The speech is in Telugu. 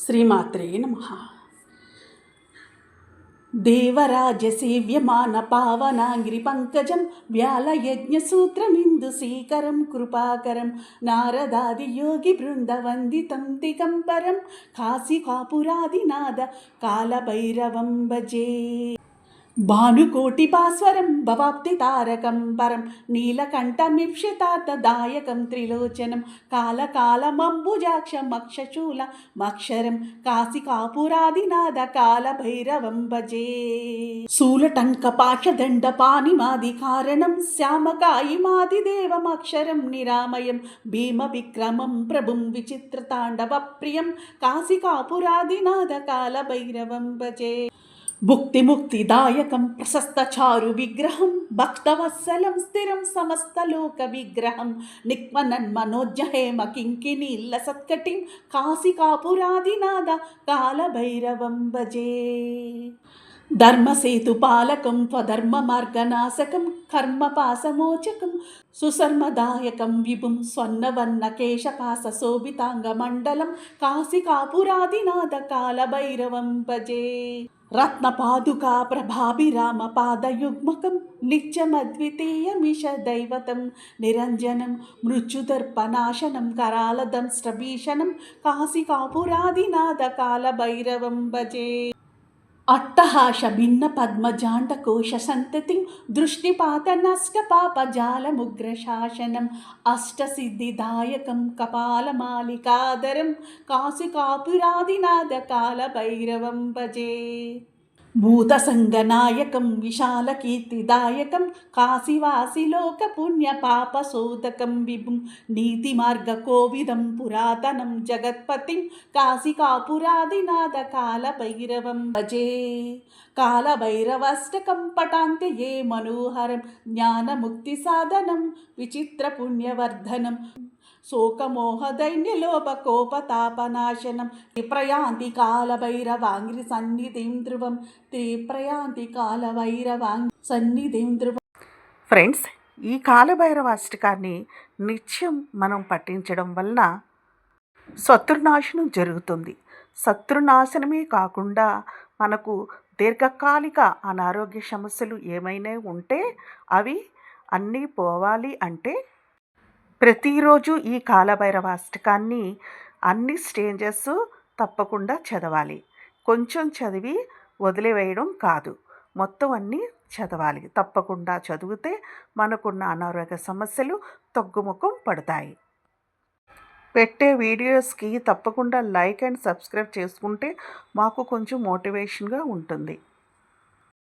శ్రీమాత్రే నమ. దేవరాజసేవ్యమాన పావనాంగ్రి పంకజం వ్యాలయజ్ఞసూత్రమిందు సీకరం కృపాకరం నారదాది యోగి బృందవందితం దిగంబరం కాశీ కాపురాదినాద కాలభైరవం భజే. భానుకోటి భాస్వరం భవాప్తి తారకం పరం నీలకంఠమిప్షితార్థదాయకం త్రిలోచనం కాలకాలమంబుజాక్షమక్షశూల మక్షరం కాశికాపురాదినాద కాలభైరవం భజే శూలటంక పాశదండ పానిమాది కారణం శ్యామకాయిమాది దేవమక్షరం నిరామయం భీమ విక్రమం ప్రభుం విచిత్ర తాండవ ప్రియం కాశికాపురాదినాద కాలభైరవం భజే భుక్తిముక్తిదాయకం ప్రశస్త చారు విగ్రహం భక్తవత్సలం స్థిరం సమస్తలోక విగ్రహం. నిక్మనన్మనోజ్జహేమ కింకినీల్ల సత్కటిం కాశికాపురాదినాద కాలభైరవం భజే. ధర్మసేతు పాలకం త్వధర్మ మార్గనాశకం కర్మపాసమోచకం సుసర్మదాయకం విభుం స్వర్ణవర్ణ కేశపాస శోభితాంగమండలం కాశికాపురాదినాద కాలభైరవం భజే. రత్నపాదుకా ప్రభాభిరామ పాదయుగ్మకం నిత్యమద్వితీయమిష దైవతం నిరంజనం మృత్యుదర్పనాశనం కరాలదంశ్రభీషణం కాశికాపురాదినాద కాలభైరవం భజే. అట్టహాష భిన్న పద్మజాండకోశ సంతతి దృష్టిపాత నష్ట పాప జాలముగ్ర శాసనం అష్టసిద్ధిదాయకం కపాలమాలికాదరం కాశికాపురాదినాద కాలభైరవం భజే. భూతసంగనాయకం విశాలకీర్తిదాయకం కాశీవాసిలోక పుణ్య విభుం నీతిమార్గకోవిదం పురాతనం జగత్పతిం కాశికాపురాదినాద కాలభైరవం భజే. కాలభైరవష్టకం పటాంతే ఏ మనోహరం జ్ఞానముక్తి సాధనం విచిత్ర పుణ్యవర్ధనం. శోకమోహదైన్యలోపకోపతాపనాశనం. త్రిప్రయాంతి కాలభైరవాంగ్రి సన్నిధిం ధ్రువం. త్రిప్రయాంతి కాలభైరవాంగ్ సన్నిధిం ధ్రువం. ఫ్రెండ్స్ ఈ కాలభైరవ అష్టకాన్ని నిత్యం మనం పఠించడం వలన శత్రునాశనం జరుగుతుంది. శత్రునాశనమే కాకుండా మనకు దీర్ఘకాలిక అనారోగ్య సమస్యలు ఏమైనా ఉంటే అవి అన్నీ పోవాలి అంటే ప్రతిరోజు ఈ కాలభైరవ అష్టకాన్ని అన్ని స్టేజెస్ తప్పకుండా చదవాలి. కొంచెం చదివి వదిలివేయడం కాదు. మొత్తం అన్నీ చదవాలి. తప్పకుండా చదివితే మనకున్న అనారోగ్య సమస్యలు తగ్గుముఖం పడతాయి. పెట్టే వీడియోస్కి తప్పకుండా లైక్ అండ్ సబ్స్క్రైబ్ చేసుకుంటే మాకు కొంచెం మోటివేషన్గా ఉంటుంది.